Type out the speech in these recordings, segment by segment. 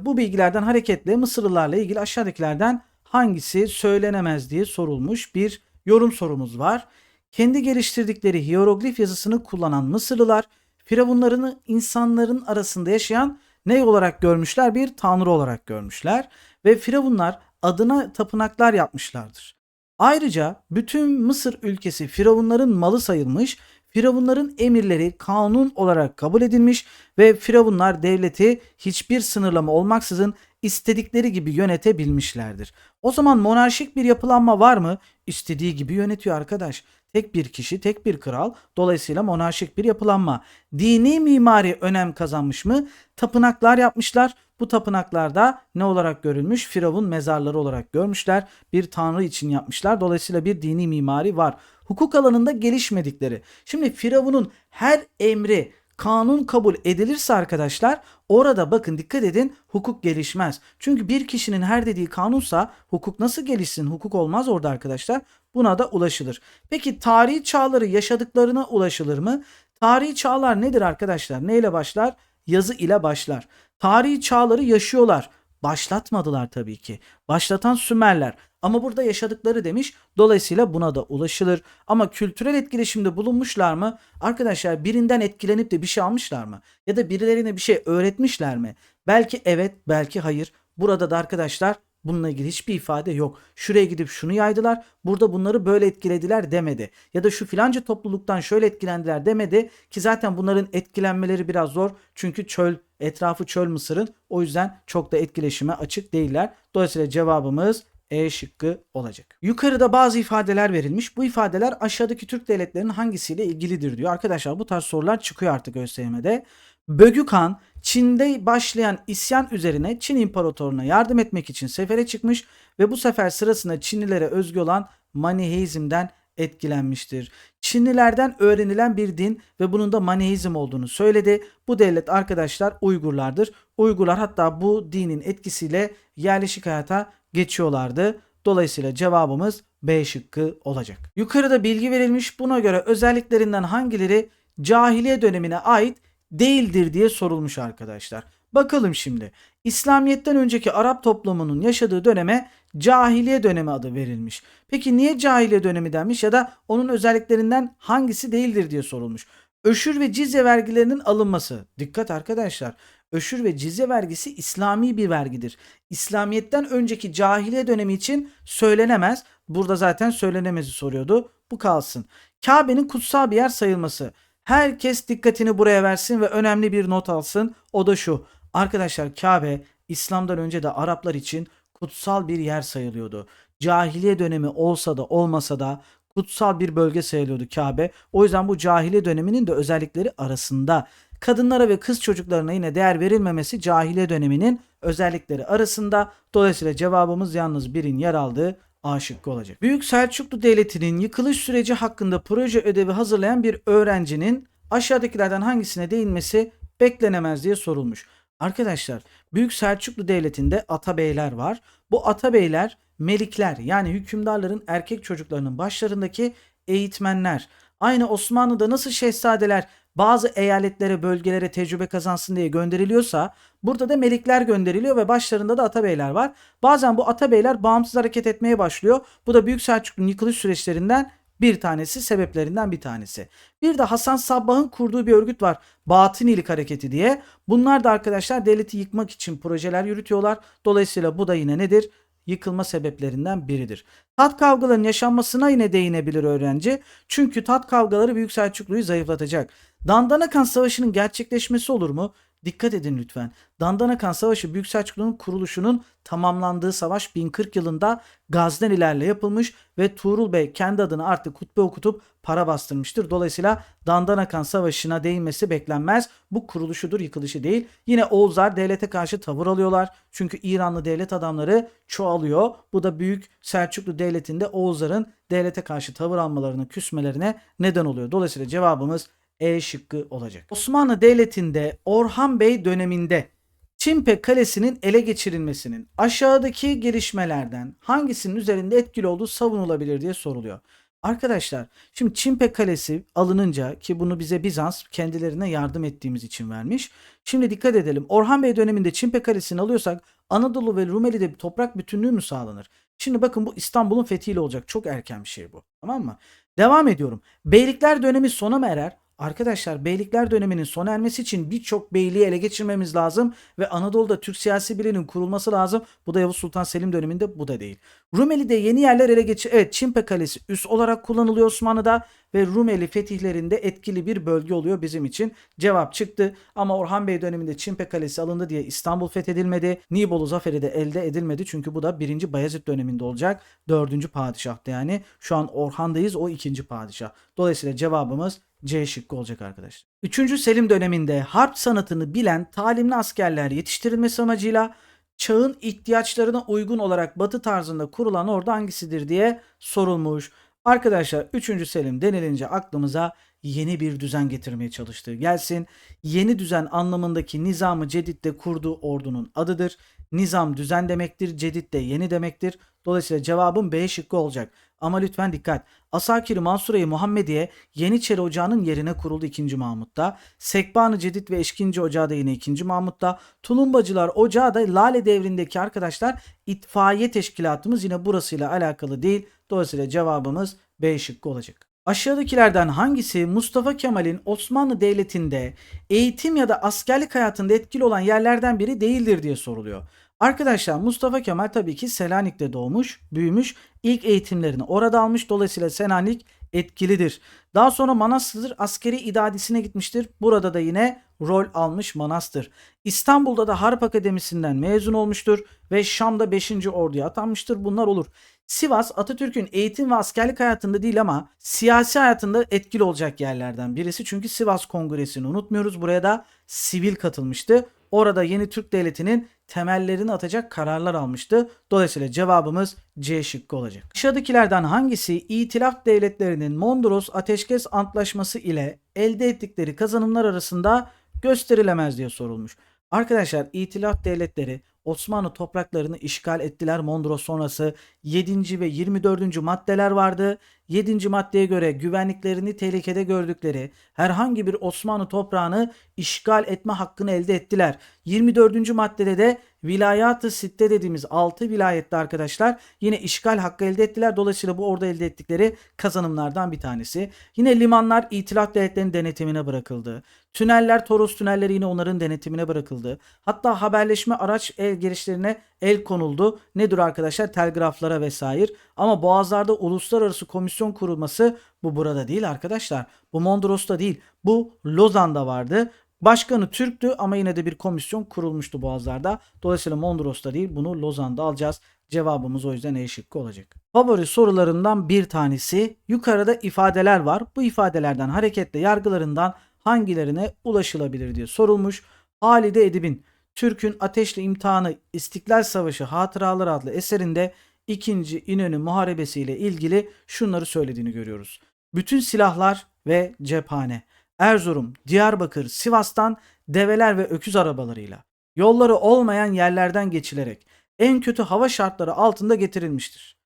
Bu bilgilerden hareketle Mısırlılarla ilgili aşağıdakilerden hangisi söylenemez diye sorulmuş bir yorum sorumuz var. Kendi geliştirdikleri hieroglif yazısını kullanan Mısırlılar firavunlarını insanların arasında yaşayan ne olarak görmüşler? Bir tanrı olarak görmüşler ve firavunlar adına tapınaklar yapmışlardır. Ayrıca bütün Mısır ülkesi firavunların malı sayılmış, firavunların emirleri kanun olarak kabul edilmiş ve firavunlar devleti hiçbir sınırlama olmaksızın istedikleri gibi yönetebilmişlerdir. O zaman monarşik bir yapılanma var mı? İstediği gibi yönetiyor arkadaş. Tek bir kişi, tek bir kral. Dolayısıyla monarşik bir yapılanma. Dini mimari önem kazanmış mı? Tapınaklar yapmışlar. Bu tapınaklarda ne olarak görülmüş? Firavun mezarları olarak görmüşler. Bir tanrı için yapmışlar. Dolayısıyla bir dini mimari var. Hukuk alanında gelişmedikleri. Şimdi Firavun'un her emri kanun kabul edilirse arkadaşlar orada bakın dikkat edin hukuk gelişmez. Çünkü bir kişinin her dediği kanunsa hukuk nasıl gelişsin? Hukuk olmaz orada arkadaşlar. Buna da ulaşılır. Peki tarihi çağları yaşadıklarına ulaşılır mı? Tarihi çağlar nedir arkadaşlar? Neyle başlar? Yazı ile başlar. Tarihi çağları yaşıyorlar. Başlatmadılar tabii ki. Başlatan Sümerler. Ama burada yaşadıkları demiş. Dolayısıyla buna da ulaşılır. Ama kültürel etkileşimde bulunmuşlar mı? Arkadaşlar birinden etkilenip de bir şey almışlar mı? Ya da birilerine bir şey öğretmişler mi? Belki evet, belki hayır. Burada da arkadaşlar bununla ilgili hiçbir ifade yok. Şuraya gidip şunu yaydılar. Burada bunları böyle etkilediler demedi. Ya da şu filanca topluluktan şöyle etkilendiler demedi. Ki zaten bunların etkilenmeleri biraz zor. Çünkü çöl, etrafı çöl Mısır'ın. O yüzden çok da etkileşime açık değiller. Dolayısıyla cevabımız e şıkkı olacak. Yukarıda bazı ifadeler verilmiş. Bu ifadeler aşağıdaki Türk devletlerinin hangisiyle ilgilidir diyor. Arkadaşlar bu tarz sorular çıkıyor artık ÖSYM'de. Bögük Han Çin'de başlayan isyan üzerine Çin İmparatorluğu'na yardım etmek için sefere çıkmış ve bu sefer sırasında Çinlilere özgü olan Maniheizm'den etkilenmiştir. Çinlilerden öğrenilen bir din ve bunun da Maniheizm olduğunu söyledi. Bu devlet arkadaşlar Uygurlardır. Uygurlar hatta bu dinin etkisiyle yerleşik hayata geçiyorlardı. Dolayısıyla cevabımız B şıkkı olacak. Yukarıda bilgi verilmiş. Buna göre özelliklerinden hangileri cahiliye dönemine ait değildir diye sorulmuş arkadaşlar. Bakalım şimdi. İslamiyet'ten önceki Arap toplumunun yaşadığı döneme cahiliye dönemi adı verilmiş. Peki niye cahiliye dönemi denmiş ya da onun özelliklerinden hangisi değildir diye sorulmuş. Öşür ve cizye vergilerinin alınması. Dikkat arkadaşlar. Öşür ve cizye vergisi İslami bir vergidir. İslamiyet'ten önceki cahiliye dönemi için söylenemez. Burada zaten söylenemezi soruyordu. Bu kalsın. Kabe'nin kutsal bir yer sayılması. Herkes dikkatini buraya versin ve önemli bir not alsın. O da şu. Arkadaşlar Kabe İslam'dan önce de Araplar için kutsal bir yer sayılıyordu. Cahiliye dönemi olsa da olmasa da kutsal bir bölge sayılıyordu Kabe. O yüzden bu cahiliye döneminin de özellikleri arasında. Kadınlara ve kız çocuklarına yine değer verilmemesi cahiliye döneminin özellikleri arasında. Dolayısıyla cevabımız yalnız birin yer aldığı A şıkkı olacak. Büyük Selçuklu Devleti'nin yıkılış süreci hakkında proje ödevi hazırlayan bir öğrencinin aşağıdakilerden hangisine değinmesi beklenemez diye sorulmuş. Arkadaşlar Büyük Selçuklu Devleti'nde atabeyler var. Bu atabeyler melikler yani hükümdarların erkek çocuklarının başlarındaki eğitmenler. Aynı Osmanlı'da nasıl şehzadeler bazı eyaletlere, bölgelere tecrübe kazansın diye gönderiliyorsa burada da melikler gönderiliyor ve başlarında da atabeyler var. Bazen bu atabeyler bağımsız hareket etmeye başlıyor. Bu da Büyük Selçuklu'nun yıkılış süreçlerinden bir tanesi, sebeplerinden bir tanesi. Bir de Hasan Sabbah'ın kurduğu bir örgüt var. Batınilik Hareketi diye. Bunlar da arkadaşlar devleti yıkmak için projeler yürütüyorlar. Dolayısıyla bu da yine nedir? yıkılma sebeplerinden biridir. Tat kavgalarının yaşanmasına yine değinebilir öğrenci. Çünkü tat kavgaları Büyük Selçuklu'yu zayıflatacak. Dandanakan Savaşı'nın gerçekleşmesi olur mu? Dikkat edin lütfen. Dandanakan Savaşı Büyük Selçuklu'nun kuruluşunun tamamlandığı savaş 1040 yılında Gaznelilerle yapılmış ve Tuğrul Bey kendi adına artık hutbe okutup para bastırmıştır. Dolayısıyla Dandanakan Savaşı'na değinmesi beklenmez. Bu kuruluşudur, yıkılışı değil. Yine Oğuzlar devlete karşı tavır alıyorlar. Çünkü İranlı devlet adamları çoğalıyor. Bu da Büyük Selçuklu Devleti'nde Oğuzların devlete karşı tavır almalarını, küsmelerine neden oluyor. Dolayısıyla cevabımız e şıkkı olacak. Osmanlı Devleti'nde Orhan Bey döneminde Çimpe Kalesi'nin ele geçirilmesinin aşağıdaki gelişmelerden hangisinin üzerinde etkili olduğu savunulabilir diye soruluyor. Arkadaşlar şimdi Çimpe Kalesi alınınca ki bunu bize Bizans kendilerine yardım ettiğimiz için vermiş. Şimdi dikkat edelim. Orhan Bey döneminde Çimpe Kalesi'ni alıyorsak Anadolu ve Rumeli'de bir toprak bütünlüğü mü sağlanır? Şimdi bakın bu İstanbul'un fethiyle olacak. Çok erken bir şey bu. Tamam mı? Devam ediyorum. Beylikler dönemi sona mı erer? Arkadaşlar beylikler döneminin sona ermesi için birçok beyliği ele geçirmemiz lazım ve Anadolu'da Türk siyasi birliğinin kurulması lazım. Bu da Yavuz Sultan Selim döneminde bu da değil. Rumeli'de yeni yerler ele geçir. Evet Çimpe Kalesi üs olarak kullanılıyor Osmanlı'da ve Rumeli fetihlerinde etkili bir bölge oluyor bizim için. Cevap çıktı ama Orhan Bey döneminde Çimpe Kalesi alındı diye İstanbul fethedilmedi. Nibolu zaferi de elde edilmedi çünkü bu da 1. Bayezid döneminde olacak. 4. padişahtı yani. Şu an Orhan'dayız o 2. padişah. Dolayısıyla cevabımız C şıkkı olacak arkadaşlar. 3. Selim döneminde harp sanatını bilen talimli askerler yetiştirilmesi amacıyla çağın ihtiyaçlarına uygun olarak batı tarzında kurulan ordu hangisidir diye sorulmuş. Arkadaşlar 3. Selim denilince aklımıza yeni bir düzen getirmeye çalıştığı gelsin. Yeni düzen anlamındaki nizamı Cedid'de kurduğu ordunun adıdır. Nizam düzen demektir, Cedid de yeni demektir. Dolayısıyla cevabım B şıkkı olacak. Ama lütfen dikkat. Asakir-i Mansure-i Muhammediye Yeniçeri Ocağı'nın yerine kuruldu 2. Mahmut'ta. Sekban-ı Cedid ve Eşkinci Ocağı da yine 2. Mahmut'ta. Tulumbacılar Ocağı da Lale devrindeki arkadaşlar itfaiye teşkilatımız yine burasıyla alakalı değil. Dolayısıyla cevabımız B şıkkı olacak. Aşağıdakilerden hangisi Mustafa Kemal'in Osmanlı Devleti'nde eğitim ya da askerlik hayatında etkili olan yerlerden biri değildir diye soruluyor. Arkadaşlar Mustafa Kemal tabii ki Selanik'te doğmuş, büyümüş. İlk eğitimlerini orada almış. Dolayısıyla Selanik etkilidir. Daha sonra Manastır askeri idadisine gitmiştir. Burada da yine rol almış Manastır. İstanbul'da da Harp Akademisi'nden mezun olmuştur ve Şam'da 5. orduya atanmıştır. Bunlar olur. Sivas Atatürk'ün eğitim ve askerlik hayatında değil ama siyasi hayatında etkili olacak yerlerden birisi. Çünkü Sivas Kongresi'ni unutmuyoruz. Buraya da sivil katılmıştı. Orada yeni Türk Devleti'nin temellerini atacak kararlar almıştı. Dolayısıyla cevabımız C şıkkı olacak. Aşağıdakilerden hangisi İtilaf devletlerinin Mondros Ateşkes Antlaşması ile elde ettikleri kazanımlar arasında gösterilemez diye sorulmuş. Arkadaşlar İtilaf devletleri Osmanlı topraklarını işgal ettiler. Mondros sonrası 7. ve 24. maddeler vardı. 7. maddeye göre güvenliklerini tehlikede gördükleri herhangi bir Osmanlı toprağını işgal etme hakkını elde ettiler. 24. maddede de vilayatı sitte dediğimiz 6 vilayette arkadaşlar yine işgal hakkı elde ettiler. Dolayısıyla bu orada elde ettikleri kazanımlardan bir tanesi. Yine limanlar itilaf devletlerinin denetimine bırakıldı. Tüneller, Toros tünelleri yine onların denetimine bırakıldı. Hatta haberleşme araç el girişlerine el konuldu. Nedir arkadaşlar? Telgraflara vesaire. Ama Boğazlar'da uluslararası komisyon kurulması bu burada değil arkadaşlar. Bu Mondros'ta değil. Bu Lozan'da vardı. Başkanı Türktü ama yine de bir komisyon kurulmuştu Boğazlar'da. Dolayısıyla Mondros'ta değil bunu Lozan'da alacağız. Cevabımız o yüzden E olacak. Favori sorularımdan bir tanesi yukarıda ifadeler var. Bu ifadelerden hareketle yargılarından hangilerine ulaşılabilir diye sorulmuş. Halide Edip'in Türk'ün Ateşli İmtihanı İstiklal Savaşı Hatıraları adlı eserinde 2. İnönü Muharebesi ile ilgili şunları söylediğini görüyoruz. Bütün silahlar ve cephane Erzurum, Diyarbakır, Sivas'tan develer ve öküz arabalarıyla yolları olmayan yerlerden geçilerek en kötü hava şartları altında getirilmiştir.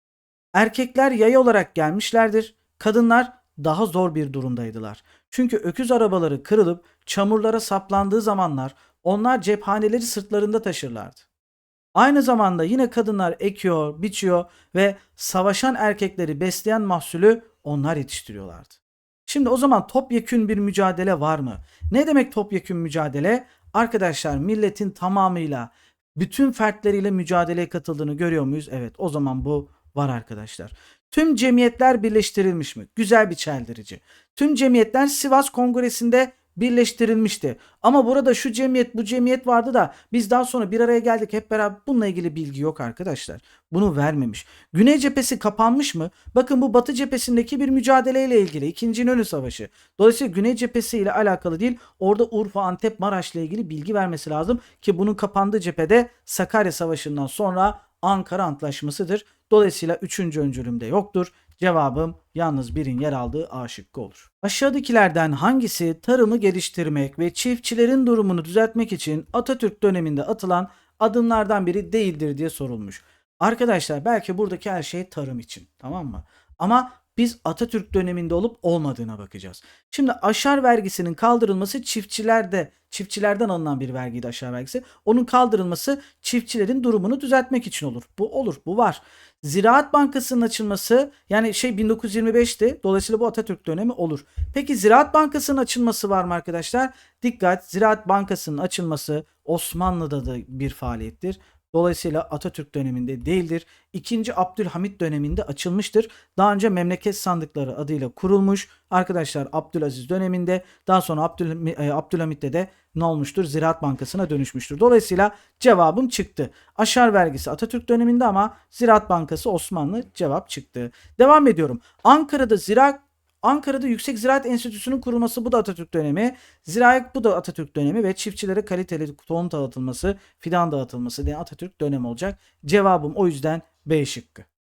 Erkekler yaya olarak gelmişlerdir. Kadınlar daha zor bir durumdaydılar. Çünkü öküz arabaları kırılıp çamurlara saplandığı zamanlar onlar cephaneleri sırtlarında taşırlardı. Aynı zamanda yine kadınlar ekiyor, biçiyor ve savaşan erkekleri besleyen mahsulü onlar yetiştiriyorlardı. Şimdi o zaman topyekün bir mücadele var mı? Ne demek topyekün mücadele? Arkadaşlar milletin tamamıyla bütün fertleriyle mücadeleye katıldığını görüyor muyuz? Evet o zaman bu var arkadaşlar. Tüm cemiyetler birleştirilmiş mi? Güzel bir çeldirici. Tüm cemiyetler Sivas Kongresi'nde birleştirilmişti. Ama burada şu cemiyet bu cemiyet vardı da biz daha sonra bir araya geldik hep beraber bununla ilgili bilgi yok arkadaşlar. Bunu vermemiş. Güney cephesi kapanmış mı? Bakın bu Batı cephesindeki bir mücadeleyle ilgili. İkinci İnönü Savaşı. Dolayısıyla Güney cephesi ile alakalı değil. Orada Urfa, Antep, Maraş ile ilgili bilgi vermesi lazım ki bunun kapandığı cephede Sakarya Savaşı'ndan sonra Ankara Antlaşması'dır. Dolayısıyla üçüncü öncülümde yoktur. Cevabım yalnız birin yer aldığı A şıkkı olur. Aşağıdakilerden hangisi tarımı geliştirmek ve çiftçilerin durumunu düzeltmek için Atatürk döneminde atılan adımlardan biri değildir diye sorulmuş. Arkadaşlar belki buradaki her şey tarım için tamam mı? Ama Biz Atatürk döneminde olup olmadığına bakacağız. Şimdi aşar vergisinin kaldırılması çiftçilerde çiftçilerden alınan bir vergiydi aşar vergisi. Onun kaldırılması çiftçilerin durumunu düzeltmek için olur. Bu olur. Bu var. Ziraat Bankası'nın açılması yani şey 1925'ti. Dolayısıyla bu Atatürk dönemi olur. Peki Ziraat Bankası'nın açılması var mı arkadaşlar? Dikkat Ziraat Bankası'nın açılması Osmanlı'da da bir faaliyettir. Dolayısıyla Atatürk döneminde değildir. İkinci Abdülhamit döneminde açılmıştır. Daha önce memleket sandıkları adıyla kurulmuş. Arkadaşlar Abdülaziz döneminde daha sonra Abdül, e, Abdülhamit'te de ne olmuştur? Ziraat Bankası'na dönüşmüştür. Dolayısıyla cevabım çıktı. Aşar vergisi Atatürk döneminde ama Ziraat Bankası Osmanlı cevap çıktı. Devam ediyorum. Ankara'da ziraat Ankara'da Yüksek Ziraat Enstitüsü'nün kurulması bu da Atatürk dönemi. Ziraat bu da Atatürk dönemi ve çiftçilere kaliteli tohum dağıtılması, fidan dağıtılması diye Atatürk dönemi olacak. Cevabım o yüzden B şıkkı.